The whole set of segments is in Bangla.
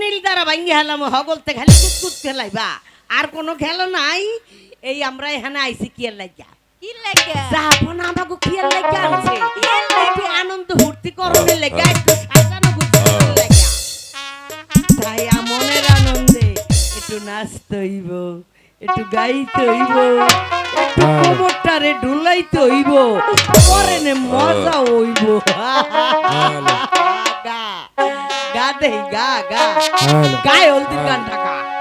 নীল দ্বারা ভাঙ্গি হেলাম হগলতে খালি কুতকুত খেলাইবা আর কোনো খেলো নাই। এই আমরা এখানে আইছি কি লাগিয়া? কি আমাকে কি আর লাগিয়া আনছে? একটু আনন্দ ফুর্তি করণের লেগে একটু সাজানো তাই মনের আনন্দে একটু একটু গাইতে হইব একটু কোমরটারে ডুলাইতে হইব পরে নে মজা হইব। গা। গা দেই গা গা হ্যালো গায়ে হলদি গানটা গা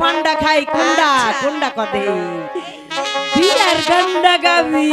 পান্ডা খাই কুন্ডা কুন্ডা কদে। বিয়ার গন্ডা গাবি।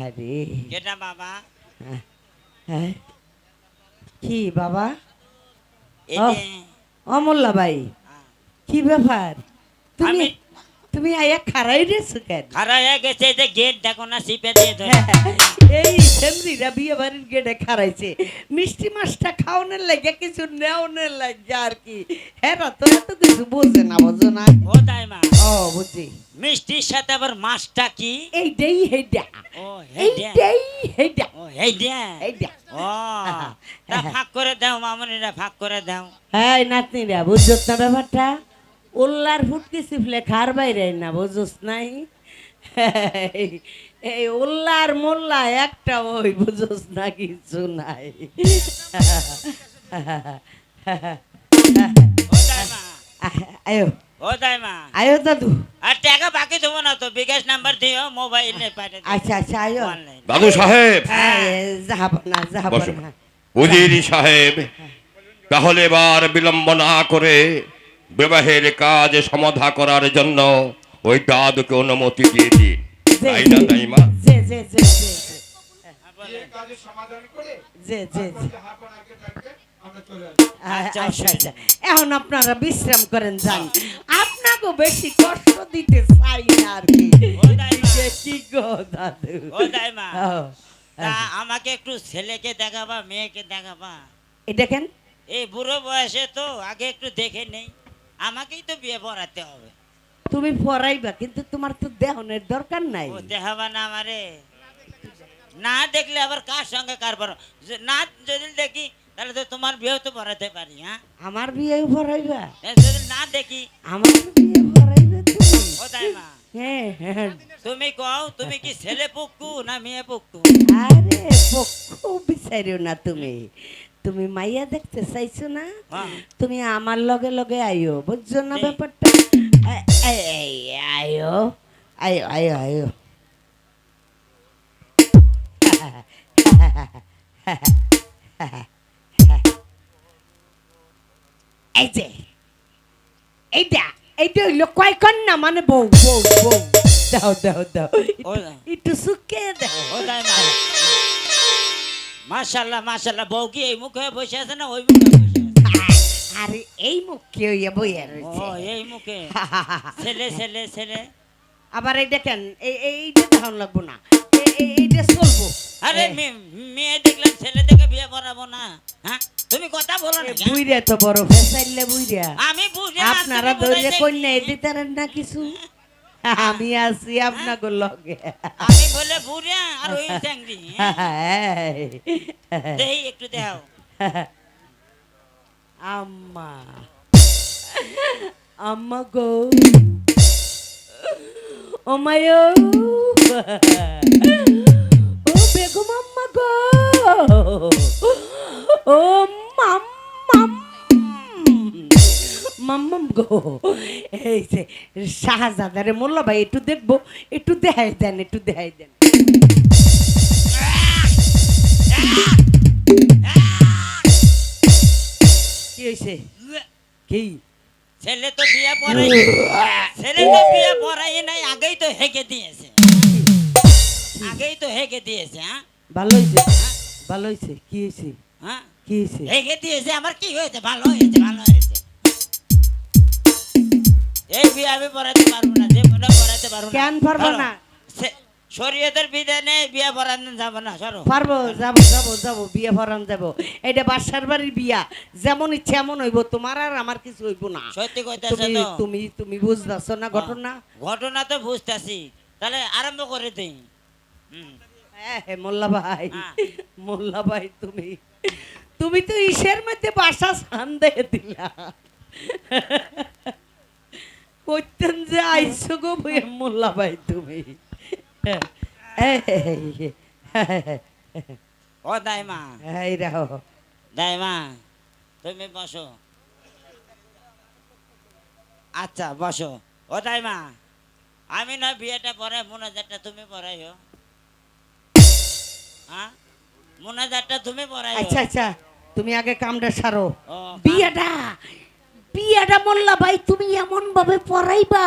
আহারে কেটা বাবা? হ্যাঁ কি বাবা? অমল্লা ভাই হ্যাঁ। কি ব্যাপার? তুমি তুমি আয়া খারাই রেছো কেন? খারাপ হয়ে গেছে যে গেট দেখো না সিপে দিয়ে ধরে। এই সেমরিরা বিয়ে বাড়ির গেটে খারাইছে। মিষ্টি মাছটা খাওয়ানোর লাগে কিছু নেওয়ানোর লাগে আর কি। হ্যাঁ তো এত কিছু বোঝে না বোঝো না। ও তাই মা। ও বুঝি মিষ্টির সাথে আবার মাছটা কি? এইটাই হেডা। ও হেডে। এইটাই হেডা। ও হেডে। এইটা ও তা ভাগ করে দাও মামনিরা ভাগ করে দাও। হ্যাঁ নাতনিরা বুঝছস না ব্যাপারটা? উল্লার ফুটকি সিফলে খার বাইরে না বুঝছস নাই? এই- উল্লার মোল্লা একটা ওই বুঝছস না কিছু নাই। ও মা আয়ো। ও তাই মা আয়ো দাদু। আর টাকা বাকি দেবো না তো বিকাশ নাম্বার দিও মোবাইলে পাঠিয়ে আচ্ছা আচ্ছা আয়ো। দাদু সাহেব। যাব না যাব বসো না উজির সাহেব তাহলে এবার বিলম্ব না করে বিবাহের কাজ সমাধা করার জন্য ওই দাদুকে অনুমতি দিয়ে দিন। তাই না তাই মা? যে যে যে যে যে। কাজের সমাধান করে যে যে যে। হাফ আগে থাকবে আমরা চলে আসব। আচ্ছা আচ্ছা আচ্ছা এখন আপনারা বিশ্রাম করেন যান। আপনাকে বেশি কষ্ট দিতে চাই না আর কি। গো দাদু। তা আমাকে একটু ছেলেকে দেখাবা মেয়েকে দেখাবা। এই দেখেন। এই বুড়ো বয়সে তো আগে একটু দেখে নেই। আমাকেই তো বিয়ে পড়াতে হবে। তুমি পড়াইবা কিন্তু তোমার তো দেহনের দরকার নাই। ও দেখাবা না আমারে না দেখলে আবার কার সঙ্গে কার পর না যদি দেখি তাহলে তো তোমার বিয়েও তো পড়াতে পারি হ্যাঁ? আমার বিয়ে পড়াইবা? যদি না দেখি। আমার বিয়ে পড়াইবে তুমি? ও তাই মা হ্যাঁ হ্যাঁ। তুমি কও তুমি কি ছেলে পুক্কু না মেয়ে পুক্কু? আরে পক্ষ বিচারিও না তুমি। তুমি মাইয়া দেখতে চাইছো না। তুমি আমার লগে লগে আইও বুঝছ না ব্যাপারটা? আইও আইও আইও আইও। এই যে এইটা এইটা হইল কয় কন্যা? মানে বউ বউ বউ। দাও দাও দাও। একটু সুখে দাও। মাশাল্লাহ মাশাল্লাহ বউ কি এই মুখে বসে আছে না ওই মুখে বসে আরে এই মুখ কে হইয়া বইয়া ও এই মুখে। ছেলে ছেলে ছেলে। আবার এই দেখেন এই এই- এইটা ধান লাগবো না। এই- এই- এইটা চলবো আরে মেয়ে- দেখলাম ছেলে দেখে বিয়ে করাবো না। হ্যাঁ? তুমি কথা বলো না কেন? বুইরা তো বড় ফেসাইলে বুইরা আমি বুঝে আপনারা ধরে কন্যা দিতারেন না কিছু। আমি আছি আপনাকে লগে। আমি বলে বুড়ে আর ওই চ্যাংড়ি দেই একটু দেও আম্মা। আম্মা গো ও মায়ো ও বেগম আম্মা গো ও মাম মাম মাম্মাম গো এই যে শাহজাদারে মোল্লা ভাই একটু দেখব একটু দেখাই দেন একটু দেখাই দেন। কি হয়েছে? কি? ছেলে তো বিয়ে পড়াই ছেলে তো বিয়ে পড়াই নাই আগেই তো হেগে দিয়েছে। আগেই তো হেগে দিয়েছে হ্যাঁ? ভালো হয়েছে? ভালো হয়েছে? কি হয়েছে? হ্যাঁ? কি হয়েছে? হেগে দিয়েছে আমার কি হয়েছে? ভালো হয়েছে ভালো হয়েছে। এই বিয়ে আমি পড়াতে পারব না যে কোনো পড়াতে পারব কেন পারব না? সে- শরীয়তের বিধানে বিয়ে পড়ানো যাবে না সরো পারব যাব যাব যাব বিয়ে ভরান যাব। এটা বাসার বাড়ির বিয়া। যেমন ইচ্ছে এমন হইব তোমার আর আমার কিছু হইব না। সত্যি কইতাছে তুমি তুমি বুঝতেছ না ঘটনা? ঘটনা তো বুঝতেছি। তাহলে আরম্ভ করে দেই। হ্যাঁ হ্যাঁ, মোল্লা ভাই হ্যাঁ। মোল্লা ভাই তুমি তুমি তো ইসের মধ্যে বাসা সান দিয়ে দিলা। কইতেন যে আইসো গো মোল্লা ভাই তুমি ও দাইমা এই রাহো দাইমা তুমি বসো আচ্ছা বসো ও দাইমা আমি না বিয়েটা পড়াই মোনাজারটা তুমি পড়াইও হ্যাঁ মোনাজারটা তুমি পড়াইও আচ্ছা আচ্ছা তুমি আগে কামটা সারো বিয়াটা বিয়াটা মোল্লা ভাই তুমি এমন ভাবে পড়াইবা।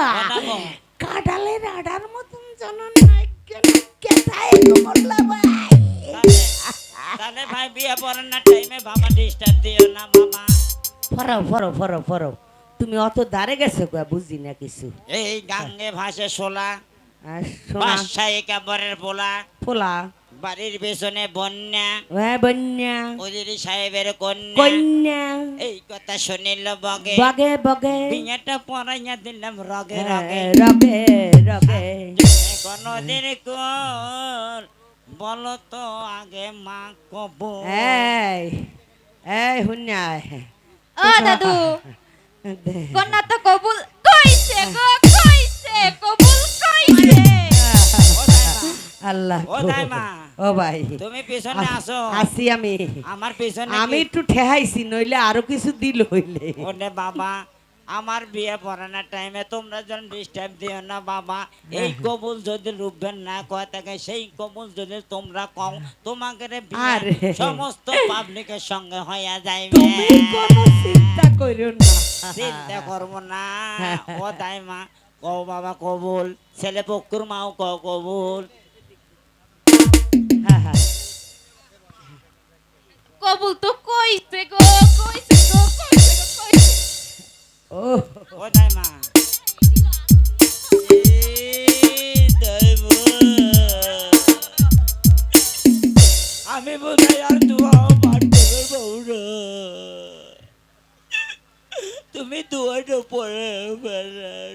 কাডালের আডার মতন জানো না মোল্লা ভাই। তাহলে- ভাই বিয়ে পড়ার না টাইমে বাবা ডিস্টার্ব দিও না মামা। ফরো ফরো ফরো ফরো তুমি অত দাঁড়ে গেছো বুঝি না কিছু। এই গাঙ্গে ভাসে শোলা। আর একেবারের পোলা। ফোলা বাড়ির পেছনে বন্যা। হ্যাঁ বন্যা। ওদের সাহেবের কন্যা। কন্যা। এই কথা শুনিল বগে। বগে বগে। বিয়েটা পড়াইয়া দিলাম রগে হ্যাঁ, রগে। রগে রগে। কোনদিন কোন বলো তো আগে মা কব এই এই হুন্যা ও দাদু কন্যা তো কবুল কইছে গো কইছে কবুল কইছে। আল্লাহ। ও ভাই। তুমি পিছনে আসো। আসি আমি। আমার পিছনে আমি একটু ঠেহাইছি নইলে আরও কিছু দিল হইলে। ওনে বাবা আমার বিয়ে পড়ানোর টাইমে তোমরা যখন ডিস্টার্ব দিও না বাবা এই। কবুল যদি রূপবেন না কয় থাকে সেই কবুল যদি তোমরা কও তোমাকে সমস্ত পাবলিকের সঙ্গে হইয়া যাইবে। তুমি কোনো চিন্তা করিও না। চিন্তা করব না। হ্যাঁ। ও তাই মা কও বাবা কবুল ছেলে পক্ষুর মাও কও কবুল। হ্যাঁ। কবুল তো কইছে গো কইছে গো কইছে গো কইছে ও ও মা আমি বোধহয় আর দুয়াও পারতে পারব তুমি দুয়াটা পড়ে এই,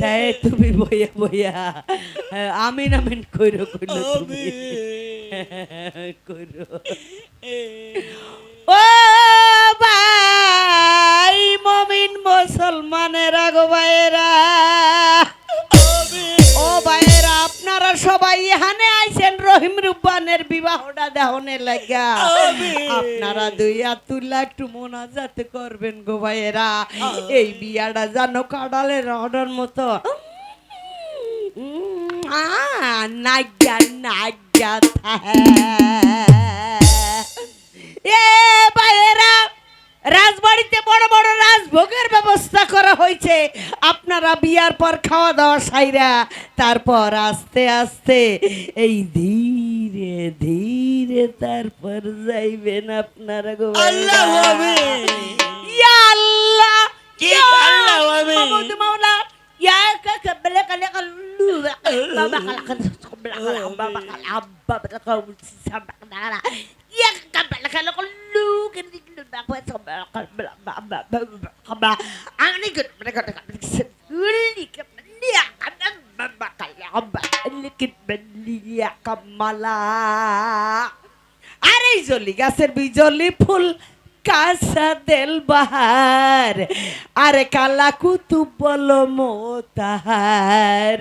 তাই তুমি বইয়া বইয়া আমিন আমিন কইরো কইলো তুমি। কইরো। ও ভাই মমিন মুসলমানেরা গো ভাইয়েরা। ভাইয়েরা আপনারা সবাই এখানে আইছেন রহিম রুব্বানের বিবাহটা দেহনে লাগা আপনারা দুই আতুল্লা একটু মোনাজাত করবেন গো ভাইয়েরা। এই বিয়াটা জানো কাডালের অর্ডার মতো। নাগ্যা নাগ্যা এ ভাইয়েরা রাজবাড়িতে বড় বড় রাজভোগের ব্যবস্থা করা হয়েছে আপনারা বিয়ার পর খাওয়া দাওয়া সাইরা তারপর আস্তে আস্তে এই ধীরে ধীরে তারপর যাইবেন আপনারা গো আল্লাহ ইয়া আল্লাহ কি ইয়া আল্লাহ আমিন। মাহমুদ মাওলা ইয়া কাকা বলে কালে কালু বাবা কালা কালা বাবা কালা আব্বা বলে কালু সাবা কালা ইয়া কালা কালা কালু কেন বাবা সাবা কালা বাবা বাবা আমি কে বলে কালা কালা উলি কে বলিয়া কালা বাবা কালা আব্বা কে বলিয়া কামালা আরে জলি গাছের বিজলি ফুল কাসা দেল বাহার আরে কালা কুতুব বলো মোতাহার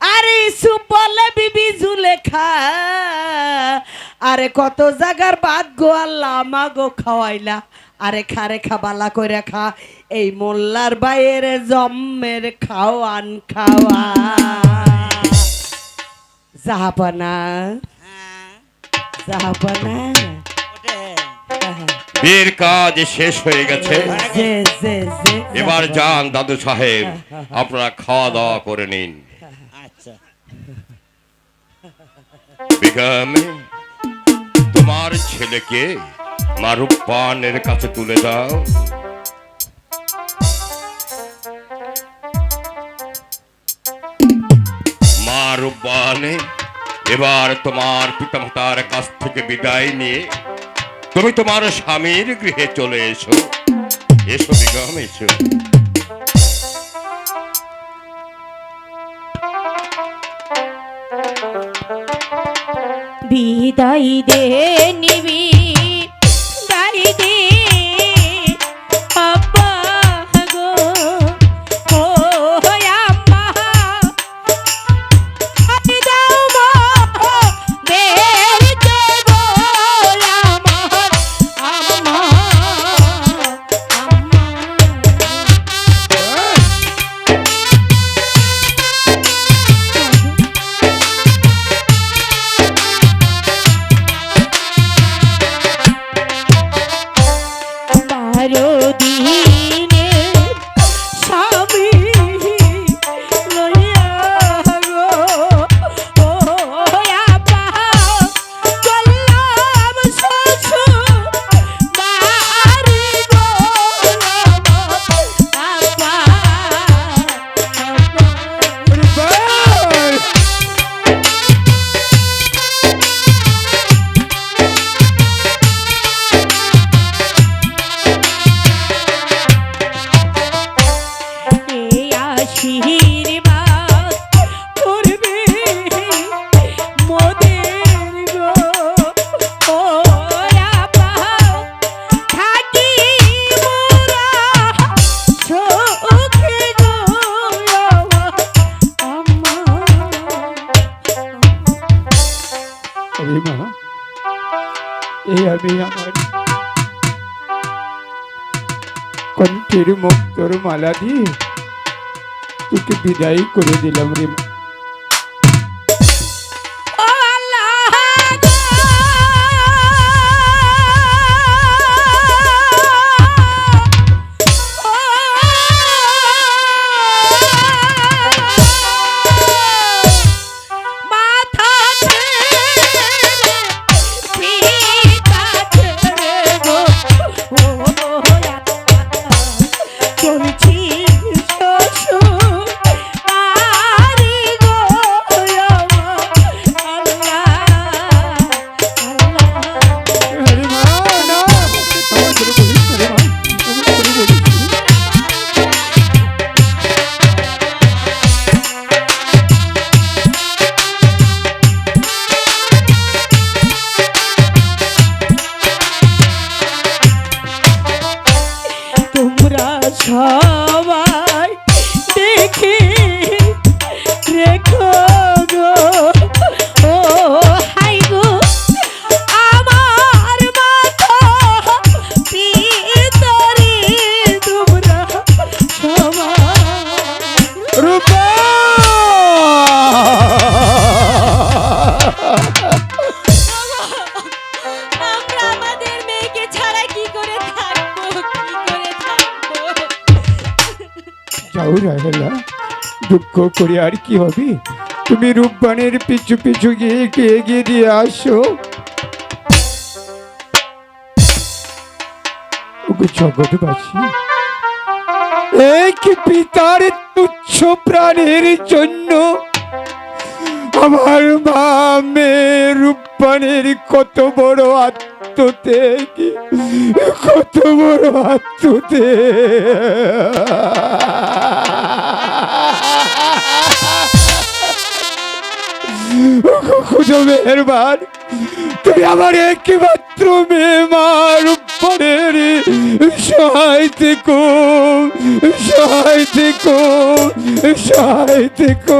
আরে ইসু বলে বিবি জুলেখা। আরে কত জাগার বাদ গো আল্লাহ আমাগো খাওয়াইলা। আরে খারে খাবালা করে খা। এই মোল্লার বাইরে জম্মের খাওয়ান খাওয়া জাহাপানা। জাহাপানা। বিয়ের কাজ শেষ হয়ে গেছে। এবার যান দাদু সাহেব আপনারা খাওয়া দাওয়া করে নিন আচ্ছা বেগম তোমার ছেলেকে মারুপ পানের কাছে তুলে দাও। মারুবানে এবার তোমার পিতামাতার কাছ থেকে বিদায় নিয়ে তুমি তোমার স্বামীর গৃহে চলে এসো। এসো, বেগম, এসো। বিদায় দে কণ্ঠের মুক্তর মালা দিয়ে তোকে বিদায় করে দিলাম রে দুঃখ করে আর কি হবে? তুমি রূপবানের পিছু পিছু গিয়ে এগিয়ে দিয়ে আসো। এক পিতার তুচ্ছ প্রাণের জন্য আমার মা রূপবানের কত বড় আত্মত্যাগ, কত বড় আত্মত্যাগ। খুঁজো মেহরবান তুমি আমার একমাত্র মেয়ে মার উপরে সহায় থেকো সহায় থেকো সহায় থেকো।